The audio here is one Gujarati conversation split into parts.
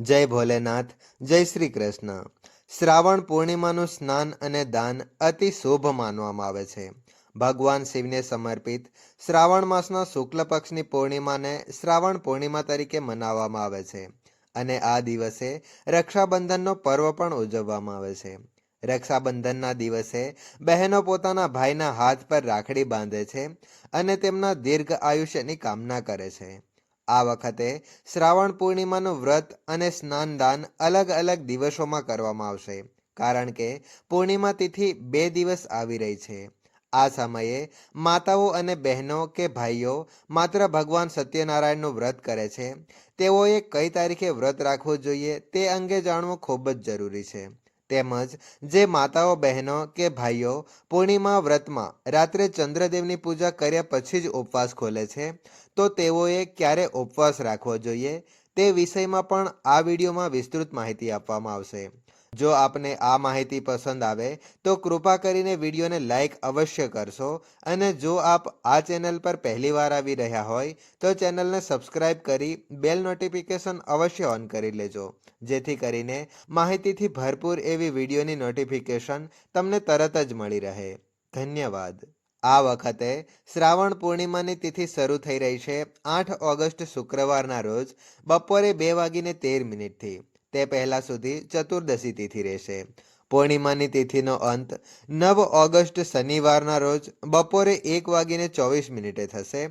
જય ભોલેનાથ, જય શ્રી કૃષ્ણ શ્રાવણ પૂર્ણિમાનું સ્નાન અને દાન અતિ શુભ માનવામાં આવે છે. ભગવાન શિવને સમર્પિત શ્રાવણ માસના શુક્લ પક્ષની પૂર્ણિમાને શ્રાવણ પૂર્ણિમા તરીકે મનાવવામાં આવે છે અને આ દિવસે રક્ષાબંધનનો પર્વ પણ ઉજવવામાં આવે છે. રક્ષાબંધનના દિવસે બહેનો પોતાના ભાઈના હાથ પર રાખડી બાંધે છે અને તેમના દીર્ઘ આયુષ્યની કામના કરે છે. આ વખતે શ્રાવણ પૂર્ણિમાનું વ્રત અને સ્નાનદાન અલગ અલગ દિવસોમાં કરવામાં આવશે, કારણ કે પૂર્ણિમા તિથિ બે દિવસ આવી રહી છે. આ સમયે માતાઓ અને બહેનો કે ભાઈઓ માત્ર ભગવાન સત્યનારાયણનું વ્રત કરે છે, તેઓએ કઈ તારીખે વ્રત રાખવું જોઈએ તે અંગે જાણવું ખૂબ જ જરૂરી છે. તેમજ જે માતાઓ, બહેનો કે ભાઈઓ પૂર્ણિમા વ્રતમાં રાત્રે ચંદ્રદેવની પૂજા કર્યા પછી જ ઉપવાસ ખોલે છે, તો તેઓએ ક્યારે ઉપવાસ રાખવો જોઈએ તે વિષયમાં પણ આ વિડીયોમાં વિસ્તૃત માહિતી આપવામાં આવશે. જો આપને આ માહિતી પસંદ આવે, તો કૃપા કરીને વિડીયોને લાઈક અવશ્ય કરશો અને જો આપ આ ચેનલ પર પહેલીવાર આવી રહ્યા હોય, તો ચેનલને સબસ્ક્રાઇબ કરી બેલ નોટિફિકેશન અવશ્ય ઓન કરી લેજો. જેથી કરીને માહિતીથી ભરપૂર એવી વિડીયોની નોટિફિકેશન તમને તરત જ મળી રહે. ધન્યવાદ. આ વખતે શ્રાવણ પૂર્ણિમાની તિથિ શરૂ થઈ રહી છે આઠ ઓગસ્ટ શુક્રવારના રોજ બપોરે બે વાગીને તેર મિનિટથી. તે પહેલા સુધી ચતુર્દશી તિથિ રહેશે. પૂર્ણિમાની તિથિનો અંત નવ ઓગસ્ટ શનિવારના રોજ બપોરે એક વાગીને ચોવીસ મિનિટે થશે.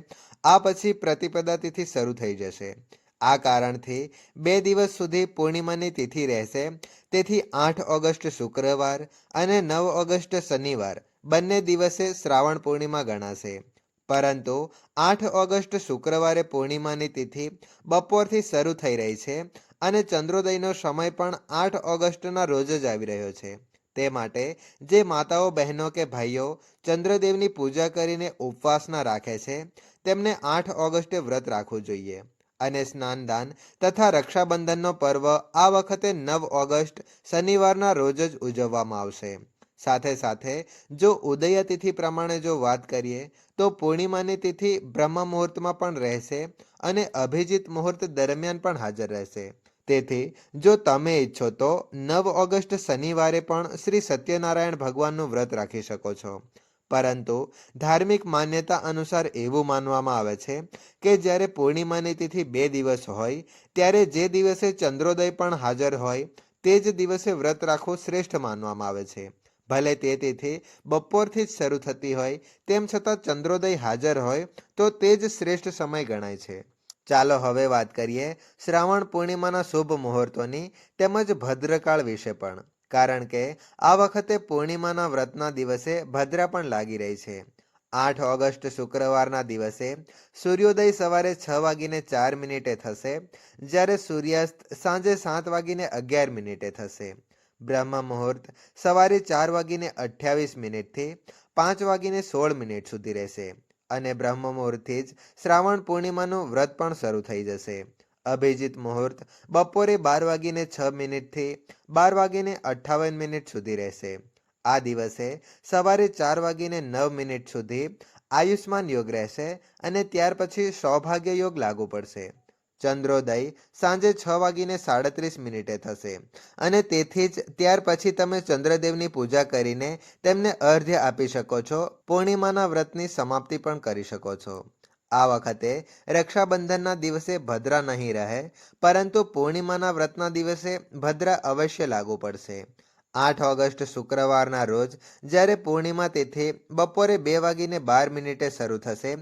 આ પછી પ્રતિપદા તિથિ શરૂ થઈ જશે. આ કારણથી બે દિવસ સુધી પૂર્ણિમાની તિથિ રહેશે. તેથી આઠ ઓગસ્ટ શુક્રવાર અને નવ ઓગસ્ટ શનિવાર બંને દિવસે શ્રાવણ પૂર્ણિમા ગણાશે. પરંતુ આઠ ઓગસ્ટ શુક્રવારે પૂર્ણિમાની તિથિ બપોરથી શરૂ થઈ રહી છે. અને ચંદ્રોદયનો સમય પણ આઠ ઓગસ્ટના રોજ જ આવી રહ્યો છે. તે માટે જે માતાઓ, બહેનો કે ભાઈઓ ચંદ્રદેવની પૂજા કરીને ઉપવાસના રાખે છે, તેમને આઠ ઓગસ્ટે વ્રત રાખવું જોઈએ. અને સ્નાનદાન તથા રક્ષાબંધનનો પર્વ આ વખતે નવ ઓગસ્ટ શનિવારના રોજ જ ઉજવવામાં આવશે. સાથે સાથે જો ઉદય તિથિ પ્રમાણે જો વાત કરીએ, તો પૂર્ણિમાની તિથિ બ્રહ્મ મુહૂર્તમાં પણ રહેશે અને અભિજીત મુહૂર્ત દરમિયાન પણ હાજર રહેશે. તેથી જો તમે ઈચ્છો તો નવ ઓગસ્ટ શનિવારે પણ શ્રી સત્યનારાયણ ભગવાનનું વ્રત રાખી શકો છો. પરંતુ ધાર્મિક માન્યતા અનુસાર એવું માનવામાં આવે છે કે જ્યારે પૂર્ણિમાની તિથિ બે દિવસ હોય, ત્યારે જે દિવસે ચંદ્રોદય પણ હાજર હોય, તે જ દિવસે વ્રત રાખવું શ્રેષ્ઠ માનવામાં આવે છે. ભલે તે તિથિ બપોરથી જ શરૂ થતી હોય, તેમ છતાં ચંદ્રોદય હાજર હોય, તો તે જ શ્રેષ્ઠ સમય ગણાય છે. ચાલો હવે વાત કરીએ શ્રાવણ પૂર્ણિમાના શુભ મુહૂર્તોની તેમજ ભદ્રકાળ વિશે પણ. કારણ કે આ વખતે પૂર્ણિમાના વ્રતના દિવસે ભદ્રા પણ લાગી રહી છે. આઠ ઓગસ્ટ શુક્રવારના દિવસે સૂર્યોદય સવારે છ વાગીને ચાર મિનિટે થશે, જ્યારે સૂર્યાસ્ત સાંજે સાત વાગીને અગિયાર મિનિટે થશે. બ્રહ્મ મુહૂર્ત સવારે ચાર વાગીને અઠ્યાવીસ મિનિટથી પાંચ વાગીને સોળ મિનિટ સુધી રહેશે. અને બ્રહ્મ મુહૂર્તથી જ શ્રાવણ પૂર્ણિમાનું વ્રત પણ શરૂ થઈ જશે. અભિજીત મુહૂર્ત બપોરે બાર વાગીને છ મિનિટથી બાર વાગીને અઠ્ઠાવન મિનિટ સુધી રહેશે. આ દિવસે સવારે ચાર વાગીને નવ મિનિટ સુધી આયુષ્માન યોગ રહેશે અને ત્યાર પછી સૌભાગ્ય યોગ લાગુ પડશે. ચંદ્રોદય સાંજે છ વાગીને સાડત્રીસ મિનિટે થશે. અને તેથી જ ત્યાર પછી તમે ચંદ્રદેવની પૂજા કરીને તેમને અર્ધ્ય આપી શકો છો, પૂર્ણિમાના વ્રતની સમાપ્તિ પણ કરી શકો છો. આ વખતે રક્ષાબંધનના દિવસે ભદ્રા નહીં રહે, પરંતુ પૂર્ણિમાના વ્રતના દિવસે ભદ્રા અવશ્ય લાગુ પડશે. આઠ ઓગસ્ટ શુક્રવારના રોજ જ્યારે પૂર્ણિમા તિથિ બપોરે બે વાગીને બાર મિનિટે શરૂ થશે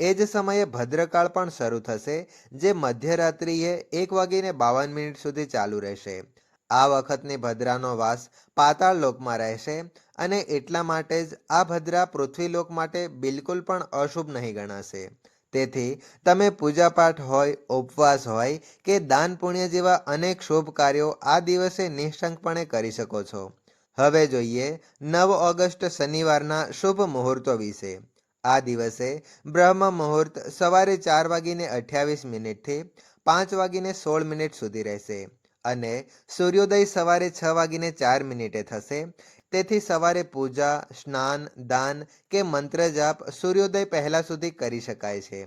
એ જ સમયે ભદ્રકાળ પણ શરૂ થશે, જે મધ્યરાત્રિએ એક વાગીને બાવન મિનિટ સુધી ચાલુ રહેશે. આ વખતની ભદ્રાનો વાસ પાતાળ લોકમાં રહેશે અને એટલા માટે જ આ ભદ્રા પૃથ્વીલોક માટે બિલકુલ પણ અશુભ નહીં ગણાશે. તેથી, તમે પૂજાપાઠ હોય, ઉપવાસ હોય કે દાન પુણ્ય જેવા અનેક શુભ કાર્યો આ દિવસે નિઃશંકપણે કરી શકો છો. હવે જોઈએ નવ ઓગસ્ટ શનિવારના શુભ મુહૂર્તો વિશે. આ દિવસે બ્રહ્મ મુહૂર્ત સવારે ચાર વાગીને અઠ્યાવીસ મિનિટથી પાંચ વાગીને સોળ મિનિટ સુધી રહેશે અને સૂર્યોદય સવારે છ વાગીને ચાર મિનિટે થશે. તેથી સવારે પૂજા, સ્નાન, દાન કે મંત્ર જાપ સૂર્યોદય પહેલા સુધી કરી શકાય છે.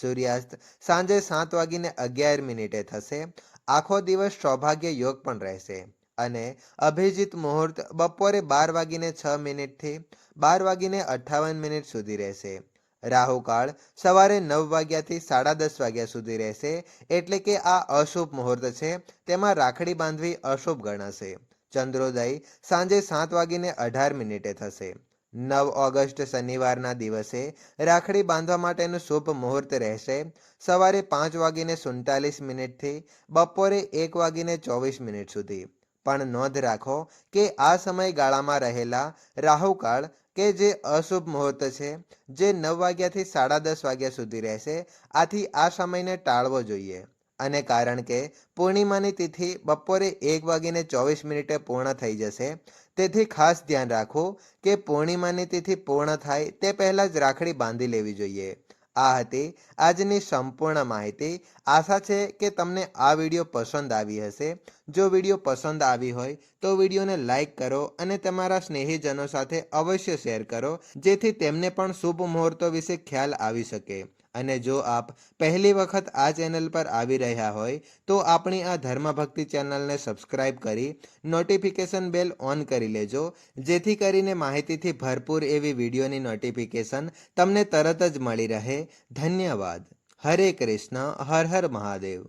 સૂર્યાસ્ત સાંજે સાત વાગીને અગિયાર મિનિટે થશે. આખો દિવસ સૌભાગ્ય યોગ પણ રહેશે. અને અભિજીત મુહૂર્ત બપોરે બાર વાગીને છ મિનિટથી બાર વાગીને અઠ્ઠાવન મિનિટ સુધી રહેશે. રાહુકાળ સવારે નવ વાગ્યાથી સાડા દસ વાગ્યા સુધી રહેશે, એટલે કે આ અશુભ મુહૂર્ત છે, તેમાં રાખડી બાંધવી અશુભ ગણાશે. ચંદ્રોદય સાંજે સાત વાગીને અઢાર મિનિટે થશે. નવ ઓગસ્ટ શનિવારના દિવસે રાખડી બાંધવા માટેનું શુભ મુહૂર્ત રહેશે. સવારે પાંચ વાગીને સુડતાલીસ મિનિટથી બપોરે એક વાગીને ચોવીસ મિનિટ સુધી. પણ નોંધ રાખો કે આ સમયગાળામાં રહેલા રાહુકાળ કે જે અશુભ મુહૂર્ત છે, જે નવ વાગ્યાથી સાડા દસ વાગ્યા સુધી રહેશે, આથી આ સમયને ટાળવો જોઈએ. અને કારણ કે પૂર્ણિમાની તિથિ બપોરે એક વાગીને ચોવીસ મિનિટે પૂર્ણ થઈ જશે, તેથી ખાસ ધ્યાન રાખો કે પૂર્ણિમાની તિથિ પૂર્ણ થાય તે પહેલાં જ રાખડી બાંધી લેવી જોઈએ. આ હતી આજની સંપૂર્ણ માહિતી. આશા છે કે તમને આ વીડિયો પસંદ આવી હશે. જો વીડિયો પસંદ આવી હોય તો વિડીયોને લાઇક કરો અને તમારા સ્નેહીજનો સાથે અવશ્ય શેર કરો, જેથી તેમને પણ શુભ મુહૂર્તો વિશે ખ્યાલ આવી શકે. અને જો આપ પહેલી વખત આ ચેનલ પર આવી રહ્યા હોય, તો આપણી આ ધર્મભક્તિ ચેનલને સબસ્ક્રાઇબ કરી, નોટિફિકેશન બેલ ઓન કરી લેજો, જેથી કરીને માહિતીથી ભરપૂર એવી વિડીયોની નોટિફિકેશન તમને તરત જ મળી રહે. ધન્યવાદ. હરે કૃષ્ણ. હર હર મહાદેવ.